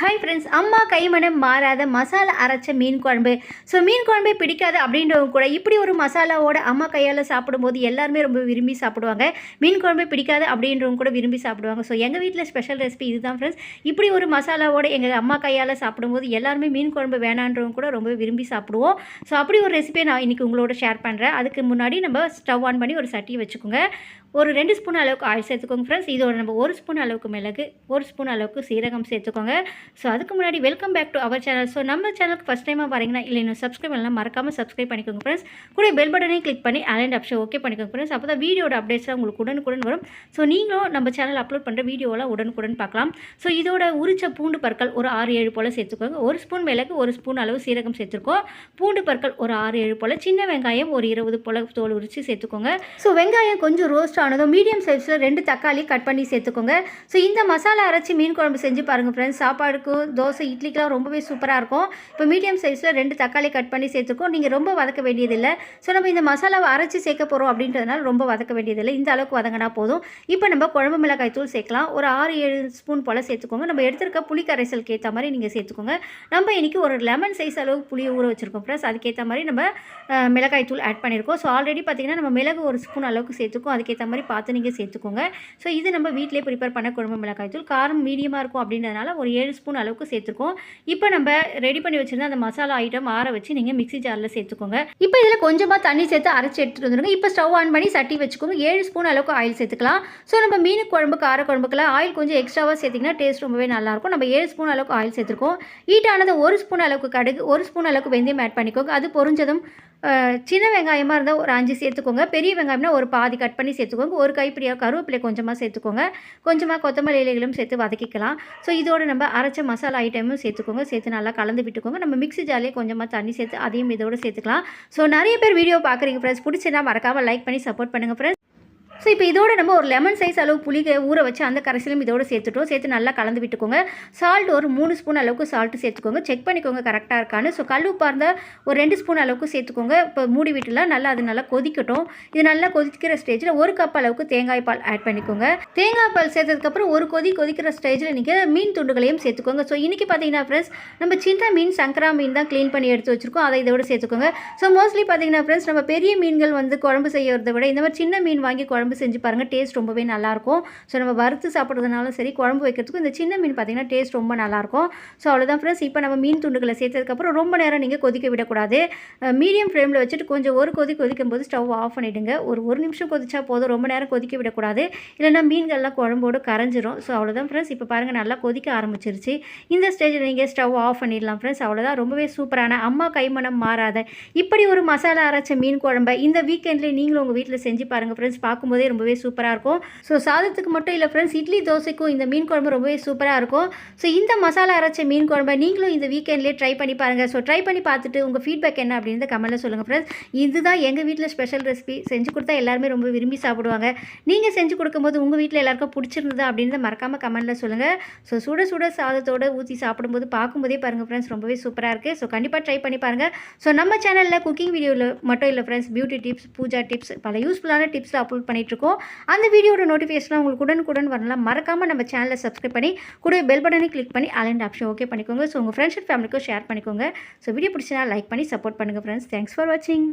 Hi friends அம்மா கைமணம் மாறாத மசாலா அரைச்ச மீன் குழம்பு. ஸோ மீன் குழம்பே பிடிக்காது அப்படின்றவங்க கூட இப்படி ஒரு மசாலாவோட அம்மா கையால் சாப்பிடும்போது எல்லாருமே ரொம்ப விரும்பி சாப்பிடுவாங்க. மீன் குழம்பே பிடிக்காது அப்படின்றவங்க கூட விரும்பி சாப்பிடுவாங்க. ஸோ எங்கள் வீட்டில் ஸ்பெஷல் ரெசிபி இதுதான் ஃப்ரெண்ட்ஸ் இப்படி ஒரு மசாலாவோட எங்கள் அம்மா கையால் சாப்பிடும்போது எல்லாருமே மீன் குழம்பு வேணான்றவங்க கூட ரொம்ப விரும்பி சாப்பிடுவோம். ஸோ அப்படி ஒரு ரெசிபியை நான் இன்றைக்கி உங்களோட ஷேர் பண்ணுறேன் அதுக்கு முன்னாடி நம்ம ஸ்டவ் ஆன் பண்ணி ஒரு சட்டி வச்சுக்கோங்க. ஒரு ரெண்டு ஸ்பூன் அளவுக்கு ஆயில் சேர்த்துக்கோங்க ஃப்ரெண்ட்ஸ் இதோட நம்ம ஒரு ஸ்பூன் அளவுக்கு மிளகு ஒரு ஸ்பூன் அளவுக்கு சீரகம் சேர்த்துக்கோங்க. ஸோ அதுக்கு முன்னாடி welcome back to our channel so நம்ம சேனலுக்கு ஃபஸ்ட் டைமாக வரீங்கன்னா இல்லை இன்னும் சப்ஸ்கிரைப் பண்ணலாம் மறக்காமல் சப்ஸ்கிரைப் பண்ணிக்கோங்க ஃப்ரெண்ட்ஸ் கூட பெல் பட்டனையும் கிளிக் பண்ணி அலைண்ட் ஆப்ஷன் ஓகே பண்ணிக்கோங்க ஃப்ரெண்ட்ஸ் அப்போ தான் வீடியோட அப்டேட்ஸ்லாம் உங்களுக்கு உடனுக்குடன் வரும். ஸோ நீங்களும் நம்ம சேனல் அப்லோட் பண்ணுற வீடியோலாம் உடனுக்குடன் பார்க்கலாம். ஸோ இதோட உரிச்ச பூண்டு பற்கள் ஒரு ஆறு ஏழு போல் சேர்த்துக்கோங்க. ஒரு ஸ்பூன் மிளகு ஒரு ஸ்பூன் அளவு சீரகம் சேர்த்துருக்கோம். பூண்டு பற்கள் ஒரு ஆறு ஏழு போல் சின்ன வெங்காயம் ஒரு இருபது போல் தோல் உரித்து சேர்த்துக்கோங்க. ஸோ வெங்காயம் கொஞ்சம் ரோஸ்ட் ஆனதும் மீடியம் சைஸில் ரெண்டு தக்காளி கட் பண்ணி சேர்த்துக்கோங்க. ஸோ இந்த மசாலா அரைச்சி மீன் குழம்பு செஞ்சு பாருங்கள் ஃப்ரெண்ட்ஸ் சாப்பாடுக்கும் தோசை இட்லிக்கெலாம் ரொம்பவே சூப்பராக இருக்கும். இப்போ மீடியம் சைஸில் ரெண்டு தக்காளி கட் பண்ணி சேர்த்துக்கோம். நீங்கள் ரொம்ப வதக்க வேண்டியதில்லை. ஸோ நம்ம இந்த மசாலாவை அரைச்சி சேர்க்க போகிறோம் அப்படின்றதுனால ரொம்ப வதக்க வேண்டியதில்லை. இந்த அளவுக்கு வதங்கினா போதும். இப்போ நம்ம குழம்பு மிளகாய் தூள் சேர்க்கலாம். ஒரு ஆறு ஏழு ஸ்பூன் போல் சேர்த்துக்கோங்க. நம்ம எடுத்திருக்க புளி கரைசலுக்கு ஏற்ற மாதிரி நீங்கள் சேர்த்துக்கோங்க. நம்ம இன்றைக்கி ஒரு லெமன் சைஸ் அளவு புளியை ஊற வச்சுருக்கோம் ப்ளஸ் அதுக்கேற்ற மாதிரி நம்ம மிளகாய் தூள் ஆட் பண்ணியிருக்கோம். ஸோ ஆல்ரெடி பார்த்தீங்கன்னா நம்ம மிளகு ஒரு ஸ்பூன் அளவுக்கு சேர்த்துக்கோம். அதுக்கேற்ற மாதிரி பார்த்து நீங்கள் சேர்த்துக்கோங்க. ஸோ இது நம்ம வீட்டிலே ப்ரிப்பேர் பண்ண குழம்பு மிளகாய் தூள். காரம் மீடியமாக இருக்கும் அப்படின்றதுனால ஒரு ஏழு ஸ்பூன் அளவுக்கு சேர்த்துருக்கோம். இப்போ நம்ம ரெடி பண்ணி வச்சுருந்த அந்த மசாலா ஐட்டம் ஆற வச்சு நீங்கள் மிக்ஸி ஜாரில் சேர்த்துக்கோங்க. இப்போ இதில் கொஞ்சமாக தண்ணி சேர்த்து அரைச்சி எடுத்துகிட்டு வந்துருங்க. இப்போ ஸ்டவ் ஆன் பண்ணி சட்டி வச்சுக்கோங்க. ஏழு ஸ்பூன் அளவுக்கு ஆயில் சேர்த்துக்கலாம். ஸோ நம்ம மீன் குழம்பு கார குழம்புக்குலாம் ஆயில் கொஞ்சம் எக்ஸ்ட்ராவாக சேர்த்திங்கன்னா டேஸ்ட் ரொம்பவே நல்லாயிருக்கும் நம்ம ஏழு ஸ்பூன் அளவுக்கு ஆயில் சேர்த்துருக்கோம். ஹீட்டானது ஒரு ஸ்பூன் அளவுக்கு கடுகு ஒரு ஸ்பூன் அளவுக்கு வெந்தயம் ஆட் பண்ணிக்கோங்க. அது பொரிஞ்சதும் சின்ன வெங்காயமாக இருந்தால் ஒரு அஞ்சு சேர்த்துக்கோங்க. பெரிய வெங்காயம்னா ஒரு பாதி கட் பண்ணி சேர்த்துக்கோங்க. ஒரு கைப்பிடியாக கருவேப்பிலை கொஞ்சமாக சேர்த்துக்கோங்க. கொஞ்சமாக கொத்தமல்லி இலைகளும் சேர்த்து வதக்கிக்கலாம். ஸோ இதோட நம்ம அரைச்ச மசாலா ஐட்டமும் சேர்த்துக்கோங்க. சேர்த்து நல்லா கலந்து விட்டுக்கோங்க. நம்ம மிக்ஸி ஜாலியாக கொஞ்சமாக தண்ணி சேர்த்து அதையும் இதோட சேர்த்துக்கலாம். ஸோ நிறைய பேர் வீடியோ பார்க்குறீங்க ஃப்ரெண்ட்ஸ் பிடிச்சிருந்தா மறக்காமல் லைக் பண்ணி சப்போர்ட் பண்ணுங்கள் ஃப்ரெண்ட்ஸ் ஸோ இப்போ இதோட நம்ம ஒரு லெமன் சைஸ் அளவு புளிக ஊற வச்சு அந்த கரைசலும் இதோட சேர்த்துட்டோம். சேர்த்து நல்லா கலந்து விட்டுக்கோங்க. சால்ட் ஒரு மூணு ஸ்பூன் அளவுக்கு சால்ட்டு சேர்த்துக்கோங்க. செக் பண்ணிக்கோங்க கரெக்டாக இருக்கான்னு. ஸோ கல் உப்பாக இருந்தால் ஒரு ரெண்டு ஸ்பூன் அளவுக்கு சேர்த்துக்கோங்க. இப்போ மூடி விட்டுலாம் நல்லா அது நல்லா கொதிக்கட்டும். இது நல்லா கொதிக்கிற ஸ்டேஜில் ஒரு கப் அளவுக்கு தேங்காய் பால் ஆட் பண்ணிக்கோங்க. தேங்காய் பால் சேர்த்ததுக்கப்புறம் ஒரு கொதி கொதிக்கிற ஸ்டேஜில் நீங்கள் மீன் துண்டுகளையும் சேர்த்துக்கோங்க. ஸோ இன்றைக்கி பார்த்தீங்கன்னா ஃப்ரெண்ட்ஸ் நம்ம சின்ன மீன் சங்கரா மீன் தான் க்ளீன் பண்ணி எடுத்து வச்சுருக்கோம். அதை இதோட சேர்த்துக்கோங்க. ஸோ மோஸ்ட்லி பார்த்தீங்கன்னா ஃப்ரெண்ட்ஸ் நம்ம பெரிய மீன்கள் வந்து குழம்பு செய்யறதை விட இந்த மாதிரி சின்ன மீன் வாங்கி குழம்பு செஞ்சு பாருங்கள் டேஸ்ட் ரொம்பவே நல்லாயிருக்கும். ஸோ நம்ம வறுத்து சாப்பிட்றதுனாலும் சரி குழம்பு வைக்கிறதுக்கும் இந்த சின்ன மீன் பார்த்தீங்கன்னா டேஸ்ட் ரொம்ப நல்லாயிருக்கும். ஸோ அவ்வளோதான் ஃப்ரெண்ட்ஸ் இப்போ நம்ம மீன் துண்டுகளை சேர்த்ததுக்கப்புறம் ரொம்ப நேரம் நீங்கள் கொதிக்க விடக்கூடாது. மீடியம் ஃப்ளேமில் வச்சுட்டு கொஞ்சம் ஒரு கொதி கொதிக்கும் போது ஸ்டவ் ஆஃப் பண்ணிவிடுங்க ஒரு ஒரு நிமிஷம் கொதிச்சா போதும். ரொம்ப நேரம் கொதிக்க விடக்கூடாது. இல்லைன்னா மீன்கள்லாம் குழம்போடு கரைஞ்சிரும். ஸோ அவ்வளோதான் ஃப்ரெண்ட்ஸ் இப்போ பாருங்கள் நல்லா கொதிக்க ஆரம்பிச்சிருச்சு. இந்த ஸ்டேஜில் நீங்கள் ஸ்டவ் ஆஃப் பண்ணிடலாம் ஃப்ரெண்ட்ஸ் அவ்வளோதான் ரொம்பவே சூப்பரான அம்மா கைமணம் மாறாத இப்படி ஒரு மசாலா அரைச்ச மீன் குழம்பை இந்த வீக்கெண்ட்லேயே நீங்களும் உங்கள் வீட்டில் செஞ்சு பாருங்கள் ஃப்ரெண்ட்ஸ் பார்க்கும்போது ரொம்பவே சூப்பராக இருக்கும். ஸோ சாதத்துக்கு மட்டும் இல்லை ஃப்ரெண்ட்ஸ் இட்லி தோசைக்கும் இந்த மீன் குழம்பு ரொம்பவே சூப்பராக இருக்கும். ஸோ இந்த மசாலா அரைச்ச மீன் குழம்பை நீங்களும் இந்த வீக்கெண்ட்லேயே ட்ரை பண்ணி பாருங்கள் ஸோ ட்ரை பண்ணி பார்த்துட்டு உங்கள் ஃபீட்பேக் என்ன அப்படின்னு கமெண்ட்டில் சொல்லுங்கள் ஃப்ரெண்ட்ஸ் இதுதான் எங்கள் வீட்டில் ஸ்பெஷல் ரெசிபி செஞ்சு கொடுத்தா எல்லாருமே ரொம்ப விரும்பி சாப்பிடுவாங்க. நீங்கள் செஞ்சு கொடுக்கும்போது உங்கள் வீட்டில் எல்லாருக்கும் பிடிச்சிருந்தது அப்படின்னு மறக்காமல் கமெண்ட்டில் சொல்லுங்கள் ஸோ சுட சுட சாதத்தோடு ஊற்றி சாப்பிடும்போது பார்க்கும்போதே பாருங்கள் ஃப்ரெண்ட்ஸ் ரொம்பவே சூப்பராக இருக்குது ஸோ கண்டிப்பாக ட்ரை பண்ணி பாருங்கள் ஸோ நம்ம சேனலில் குக்கிங் வீடியோவில் மட்டும் இல்லை friends beauty tips Pooja tips பல யூஸ்ஃபுல்லான டிப்ஸில் அப்லோட் பண்ணிகிட்ருக்கோம் அந்த வீடியோட நோட்டிஃபிகேஷன் உங்களுக்கு உடனுக்குடன் வரலாம். மறக்காமல் நம்ம சேனலை சப்ஸ்கிரைப் பண்ணி கூட பெல் பட்டனை கிளிக் பண்ணி அலண்ட் ஆப்ஷன் ஓகே பண்ணிக்கோங்க. ஸோ உங்கள் ஃப்ரெண்ட்ஸ் ஃபேமிலிக்கும் ஷேர் பண்ணிக்கோங்க. ஸோ வீடியோ பிடிச்சினா லைக் பண்ணி சப்போர்ட் பண்ணுங்கள் ஃப்ரெண்ட்ஸ் தேங்க்ஸ் ஃபார் வாட்சிங்